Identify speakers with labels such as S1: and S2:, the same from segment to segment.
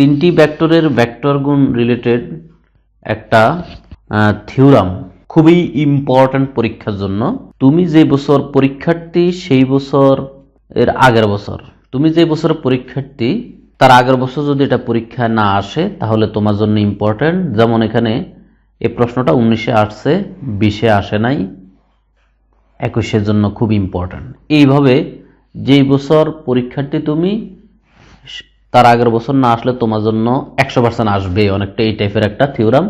S1: তিনটি ভেক্টরের ভেক্টর গুণ রিলেটেড একটা থিওরাম খুবই ইম্পর্ট্যান্ট পরীক্ষার জন্য। তুমি যে বছর পরীক্ষার্থী, সেই বছর এর আগের বছর। তুমি যে বছরের পরীক্ষার্থী, তার আগের বছর যদি এটা পরীক্ষা না আসে, তাহলে তোমার জন্য ইম্পর্ট্যান্ট যেমন এখানে এই প্রশ্নটা উনিশে আসছে, বিশে আসে নাই, একুশের জন্য খুব ইম্পর্ট্যান্ট এইভাবে যেই বছর পরীক্ষার্থী তুমি তার আগের বছর না আসলে তোমার জন্য একশো পার্সেন্ট আসবে অনেকটা এই টাইপের একটা থিওরাম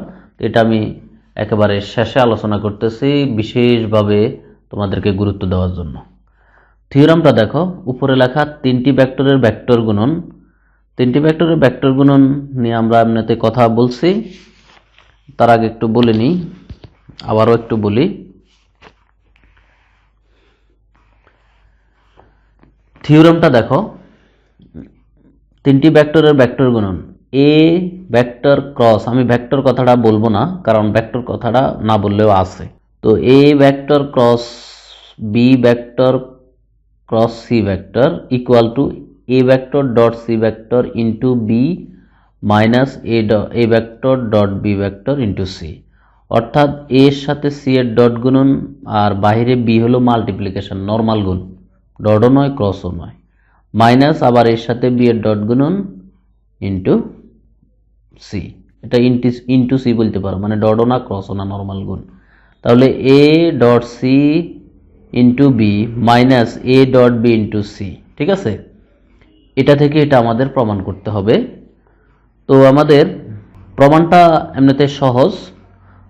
S1: এটা আমি একেবারে শেষে আলোচনা করতেছি বিশেষভাবে তোমাদেরকে গুরুত্ব দেওয়ার জন্য। থিওরামটা দেখো, উপরে লেখা তিনটি ব্যাক্টরের ব্যাক্টর গুণন। তিনটি ভেক্টরের ব্যাক্টর গুণন নিয়ে আমরা এমনিতে কথা বলছি। তার আগে একটু বলে নিই, আবারও একটু বলি। থিওরামটা দেখো তিনটি ভেক্টরের ভেক্টর গুণন। এ ভেক্টর ক্রস আমি ভেক্টর কথাটা বলব না, কারণ ভেক্টর কথাটা না বললেও আছে। তো A vector cross B vector cross C vector equal to A vector dot C vector into B minus A ড A vector dot B vector into C অর্থাৎ এর সাথে সি এর ডট গুণন, আর বাইরে বি হলো মাল্টিপ্লিকেশন নর্মাল গুণ। ডটও নয় ক্রসও নয়। মাইনাস আবার এর সাথে বি এর ডট গুণন ইন্টু সি এটা ইন্টু ইন্টু সি বলতে পারো মানে ডটও না ক্রসও না নর্মাল গুণ। তাহলে A dot C into B minus A dot B into C ঠিক আছে? এটা থেকে এটা আমাদের প্রমাণ করতে হবে। তো আমাদের প্রমাণটা এমনিতে সহজ,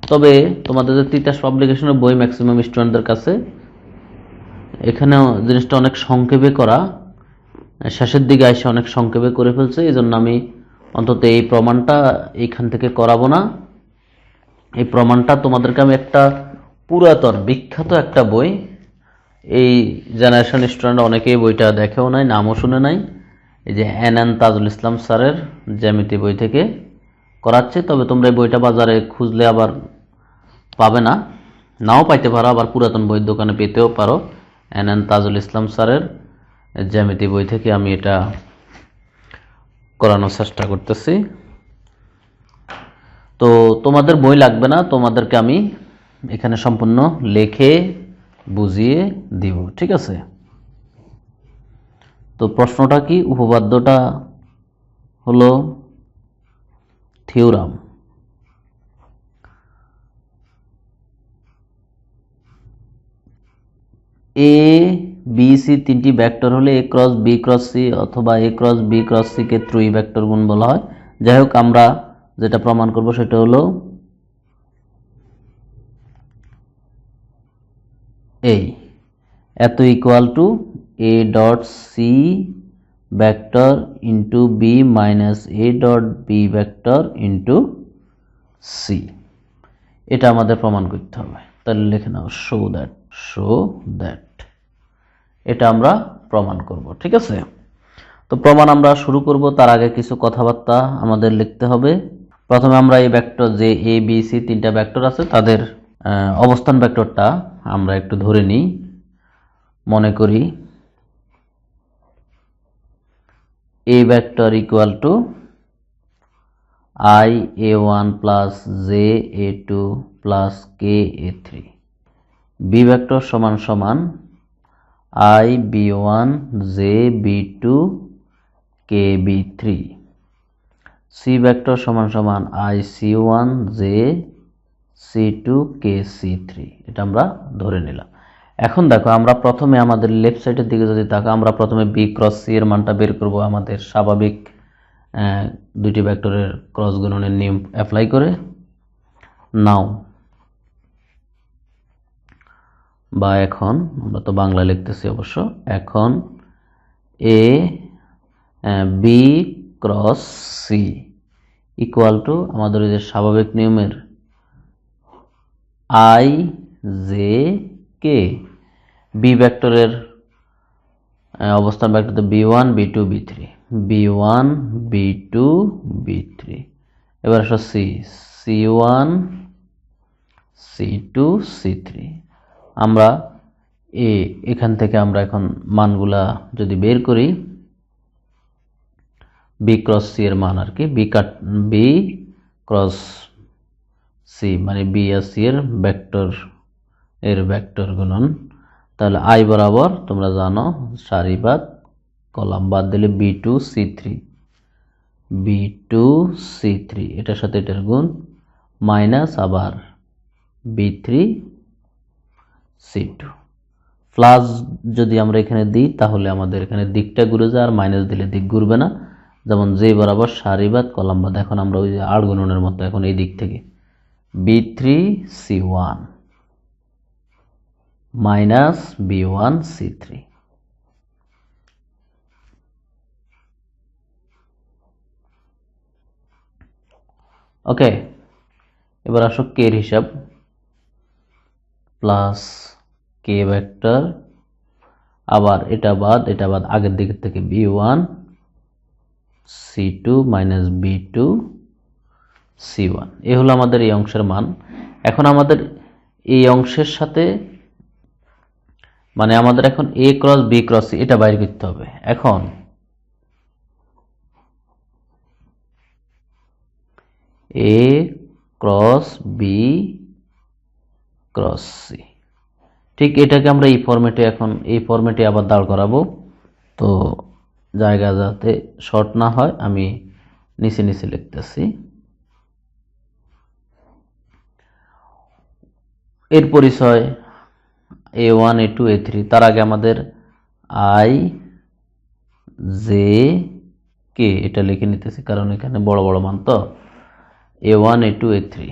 S1: তবে তোমাদের তিতাস পাবলিকেশনের বই ম্যাক্সিমাম স্টুডেন্টদের কাছে, এখানেও জিনিসটা অনেক সংক্ষেপে করা। শেষের দিকে এসে অনেক সংক্ষেপে করে ফেলছে এই জন্য আমি অন্তত এই প্রমাণটা এইখান থেকে করাবো না। এই প্রমাণটা তোমাদেরকে আমি একটা পুরাতন, বিখ্যাত একটা বই, এই জেনারেশন স্টুডেন্ট অনেকেই বইটা দেখেও নাই, নামও শুনে নাই, এই যে এন এন তাজুল ইসলাম স্যারের জ্যামিতি বই থেকে করাচ্ছে, তবে তোমরা এই বইটা বাজারে খুঁজলে আবার পাবে না। নাও পাইতে পারো, আবার পুরাতন বইয়ের দোকানে পেতেও পারো এন এন তাজুল ইসলাম স্যারের জ্যামিতি বই থেকে আমি এটা করানোর চেষ্টা করতেছি। তো তোমাদের বই লাগবে না, তোমাদেরকে আমি এখানে সম্পূর্ণ লেখে বুঝিয়ে দিব, ঠিক আছে? তো প্রশ্নটা কি? উপপাদ্যটা হলো থিওরাম। এ বি, সি তিনটি ভেক্টর হলে A cross B cross C অথবা A cross B cross C কে ত্রয়ী ভেক্টর গুণ বলা হয়। যাই হোক, আমরা যেটা প্রমাণ করব সেটা হলো এই এত equal to A dot C vector into B minus A dot B vector into C এটা আমাদের প্রমাণ করতে হবে। তাহলে লিখে নাও শো দ্যাট শো দ্যাট এটা আমরা প্রমাণ করব, ঠিক আছে? তো প্রমাণ আমরা শুরু করব, তার আগে কিছু কথাবার্তা আমাদের লিখতে হবে। প্রথমে আমরা এই ভেক্টর যে এ বি সি তিনটা ভেক্টর আছে, তাদের অবস্থান ভেক্টরটা আমরা একটু ধরে নিই। মনে করি A vector equal to I A one plus J A two plus K A three B vector সমান সমান one J B two K B three C vector সমান সমান I C one J C two K C three এটা আমরা ধরে নিলাম। এখন দেখো, আমরা প্রথমে আমাদের লেফট সাইডের দিকে যদি তাকা, আমরা প্রথমে বি ক্রস সি এর মানটা বের করব আমাদের স্বাভাবিক দুইটি ভেক্টরের ক্রস গুণনের নিয়ম অ্যাপ্লাই করে। নাও বা এখন আমরা তো বাংলা লিখতেছি অবশ্য এখন A B cross C equal to আমাদের যে স্বাভাবিক নিয়মের I J K B ah, অবস্থান vector B one B two B three B one B two B three এবার আসো C C one C two C three আমরা এ, এখান থেকে আমরা এখন মানগুলা যদি বের করি বি ক্রস সি এর মান আর কি B cut B cross C মানে বি আর সি এর ভেক্টর এর ভেক্টর গুণন। তাহলে আই বরাবর তোমরা জানো, সারি বাদ, কলাম বাদ দিলে B two C three B two C three এটার সাথে এটার গুণ মাইনাস আবার B three C two plus যদি আমরা এখানে দিই, তাহলে আমাদের এখানে দিকটা ঘুরে যায় আর মাইনাস দিলে দিক ঘুরবে না। যেমন যে বরাবর সারিবাদ কলামবাদ এখন আমরা ওই যে আট মতো এখন এই দিক থেকে। B three C one minus B one C three okay এবার আসো কে হিসাব। প্লাস কে ভেক্টর আবার এটা বাদ এটা বাদ, আগের দিকের থেকে B one C two minus B two C one এ হলো আমাদের এই অংশের মান। এখন আমাদের এই অংশের সাথে মানে আমাদের এখন এ ক্রস বি ক্রস এটা বাইর করতে হবে। এখন A cross B cross C. ঠিক এটাকে আমরা এই ফরম্যাটে এখন, এই ফরম্যাটে আবার দাঁড় করাবো। তো জায়গা যাতে শর্ট না হয়, আমি নিচে নিচে লিখতেছি। এর পরিচয় A one A two A three তার আগে আমাদের আই জে কে এটা লিখে নিতেছি, কারণ এখানে বড় বড় মান তো। A one A two A three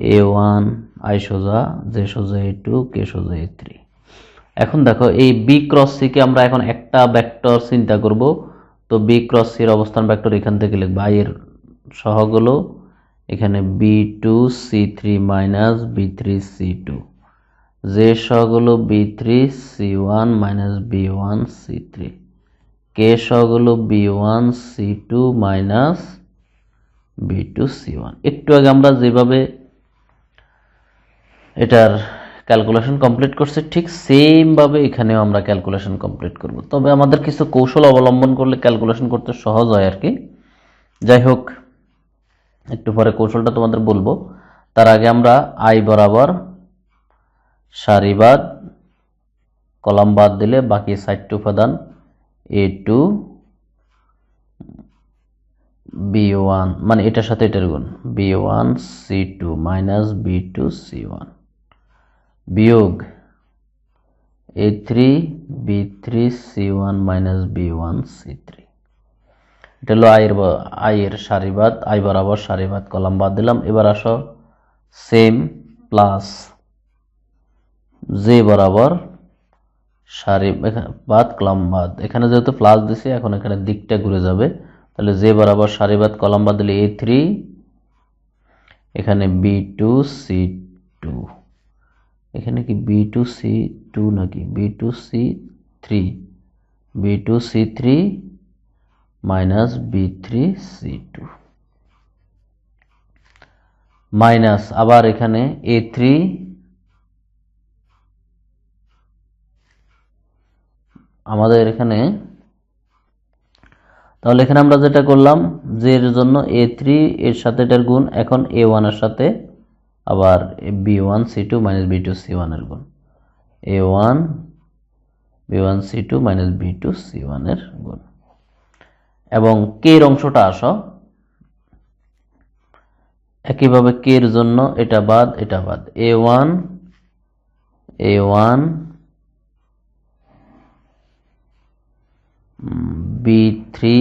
S1: A one I সোজা জে সোজা এ টু কে সোজা এ থ্রি এখন দেখো, এই বি ক্রস সি কে আমরা এখন একটা ভেক্টর চিন্তা করব। তো বি ক্রস সির অবস্থান ভেক্টর এখান থেকে লিখব। আই এর সহগুলো এখানে B two C three minus B three C two J সহগুলো B three C one minus B one C three K সহগুলো B one C two minus B two C one একটু আগে আমরা যেভাবে এটার ক্যালকুলেশন কমপ্লিট করছে। ঠিক সেমভাবে এখানেও আমরা ক্যালকুলেশন কমপ্লিট করব। তবে আমাদের কিছু কৌশল অবলম্বন করলে ক্যালকুলেশন করতে সহজ হয় আর কি। যাই হোক, একটু পরে কৌশলটা তোমাদের বলব। তার আগে আমরা আই বরাবর সারিবাদ কলাম বাদ দিলে বাকি সাইডটি উপাদান এ টু বি ওয়ান মানে এটার সাথে এটার গুণ। B one C two minus B two C one বিয়োগ A three B three C one minus B one C three এটা হলো আয়ের আয়ের সারিবাদ আই বরাবর সারিবাদ কলাম বাদ দিলাম। এবার আসো সেম প্লাস জে বরাবর সারি বাদ কলাম বাদ। এখানে যেহেতু প্লাস দিছি, এখন এখানে দিকটা ঘুরে যাবে। তাহলে জে বরাবর সারিবাদ কলাম বাদ দিলে এ থ্রি এখানে বি টু সি টু এখানে কি বি টু সি টু নাকি B two C three B two C three minus B three C two minus আবার এখানে এ থ্রি আমাদের এখানে, তাহলে এখানে আমরা যেটা করলাম, যে এর জন্য এ থ্রি এর সাথে এটার গুণ, এখন এ ওয়ানের সাথে আবার B one, C two minus B two, C ওয়ানের গুণ। A one, B one, C two minus B two, C ওয়ানের গুণ। এবং কে এর অংশটা আসো। একইভাবে কে এর জন্য এটা বাদ এটা বাদ। A one A one B three,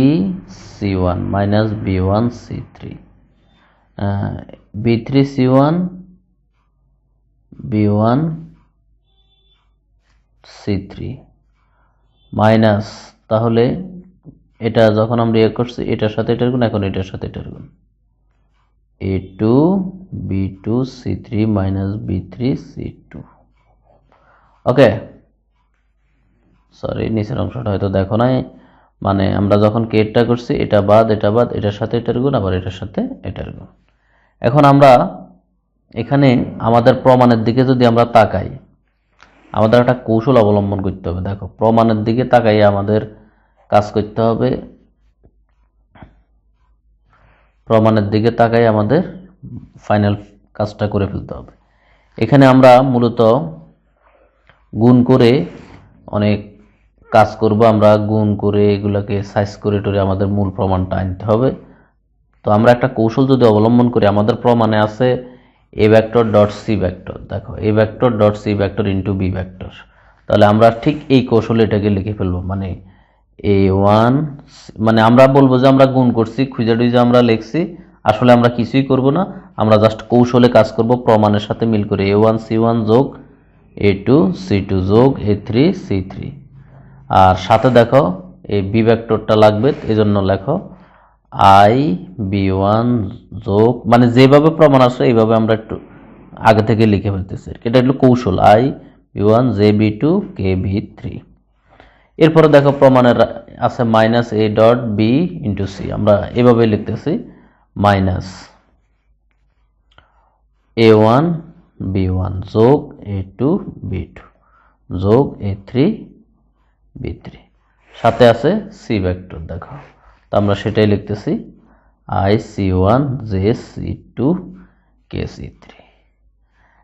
S1: C one minus B one, C three. B three C one B one C three minus, তাহলে এটা যখন আমরা ইয়ে করছি, এটার সাথে এটার গুণ, এখন এটার সাথে এটার গুণ। A two B two C three minus B three C two okay? Sorry নিচের অংশটা হয়তো দেখো নাই। মানে আমরা যখন কেটটা করছি, এটা বাদ এটা বাদ, এটার সাথে এটার গুণ, আবার এটার সাথে এটার গুণ। এখন আমরা এখানে আমাদের প্রমাণের দিকে যদি আমরা তাকাই, আমাদের একটা কৌশল অবলম্বন করতে হবে। দেখো, প্রমাণের দিকে তাকাই আমাদের কাজ করতে হবে। প্রমাণের দিকে তাকাই আমাদের ফাইনাল কাজটা করে ফেলতে হবে। এখানে আমরা মূলত গুণ করে অনেক কাজ করব। আমরা গুণ করে এগুলোকে সাইজ করে টরে আমাদের মূল প্রমাণটা আনতে হবে। তো আমরা একটা কৌশল যদি অবলম্বন করি, আমাদের প্রমাণে আছে A vector dot C vector দেখো A vector dot C vector into B vector তাহলে আমরা ঠিক এই কৌশলে এটাকে লিখে ফেলব মানে এ ওয়ান মানে আমরা বলব যে আমরা গুণ করছি খুঁজে টুজে আমরা লিখছি, আসলে আমরা কিছুই করব না, আমরা জাস্ট কৌশলে কাজ করব, প্রমাণের সাথে মিল করে। এ ওয়ান সি ওয়ান যোগ এ টু সি টু যোগ এ থ্রি সি থ্রি আর সাথে দেখো, এই বি ভেক্টরটা লাগবে, এজন্য লেখো আই, বি ওয়ান, যোগ মানে যেভাবে প্রমাণ আসে এইভাবে আমরা একটু আগে থেকে লিখে ফেলতেছি। এটা একটু কৌশল, I, B one, J, B two, K, B three. এরপরে দেখো প্রমাণের আছে minus A dot B into C. আমরা এভাবে লিখতেছি, minus A one, B one, যোগ এ টু, বি টু, যোগ এ থ্রি, বি থ্রি। সাথে আছে সি ভেক্টর, দেখো। তো আমরা সেটাই লিখতেছি I C one J C two K C three.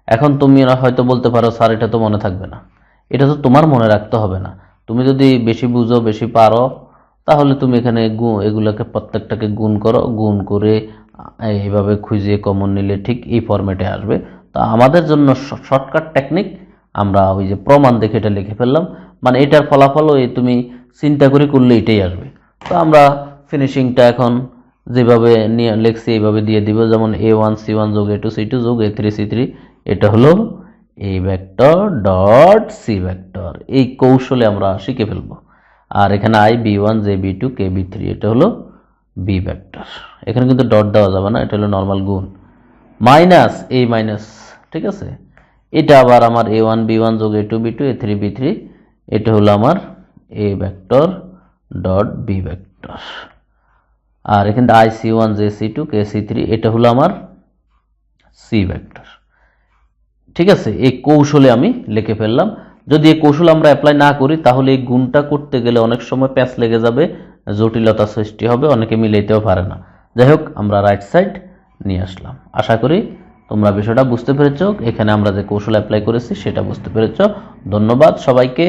S1: এখন তুমি হয়তো বলতে পারো, স্যার, এটা তো মনে থাকবে না। এটা তো তোমার মনে রাখতে হবে না। তুমি যদি বেশি বুঝো, বেশি পারো, তাহলে তুমি এখানে এগুলোকে প্রত্যেকটাকে গুণ করো, গুণ করে এইভাবে খুঁজে কমন নিলে ঠিক এই ফরম্যাটে আসবে। তো আমাদের জন্য শর্টকাট টেকনিক আমরা ওই যে প্রমাণ দেখে এটা লিখে ফেললাম। মানে এটার ফলাফল ওই তুমি চিন্তা করে করলে এটাই আসবে। তো আমরা ফিনিশিংটা এখন যেভাবে নিয়ে লিখছি এইভাবে দিয়ে দিব, যেমন এ ওয়ান সি ওয়ান যোগ এ টু সি টু যোগ এ থ্রি সি থ্রি এটা হলো A vector dot C vector এই কৌশলে আমরা শিখে ফেলব। আর এখানে I B one J B two K B three এটা হলো বি ভেক্টর এখানে কিন্তু ডট দেওয়া যাবে না, এটা হলো নর্মাল গুণ। মাইনাস এ মাইনাস ঠিক আছে? এটা আবার আমার এ ওয়ান বি ওয়ান যোগ A two B two A three B three এটা হলো আমার A vector dot B vector আর এখানে I C one J C two K C three এটা হলো আমার সি ভেক্টর ঠিক আছে? এই কৌশলে আমি লিখে ফেললাম। যদি এই কৌশল আমরা অ্যাপ্লাই না করি, তাহলে এই গুণটা করতে গেলে অনেক সময় প্যাচ লেগে যাবে, জটিলতা সৃষ্টি হবে, অনেকে মিলাইতেও পারে না। যাই হোক, আমরা রাইট সাইড নিয়ে আসলাম। আশা করি তোমরা বিষয়টা বুঝতে পেরেছ। এখানে আমরা যে কৌশল অ্যাপ্লাই করেছি, সেটা বুঝতে পেরেছ। ধন্যবাদ সবাইকে।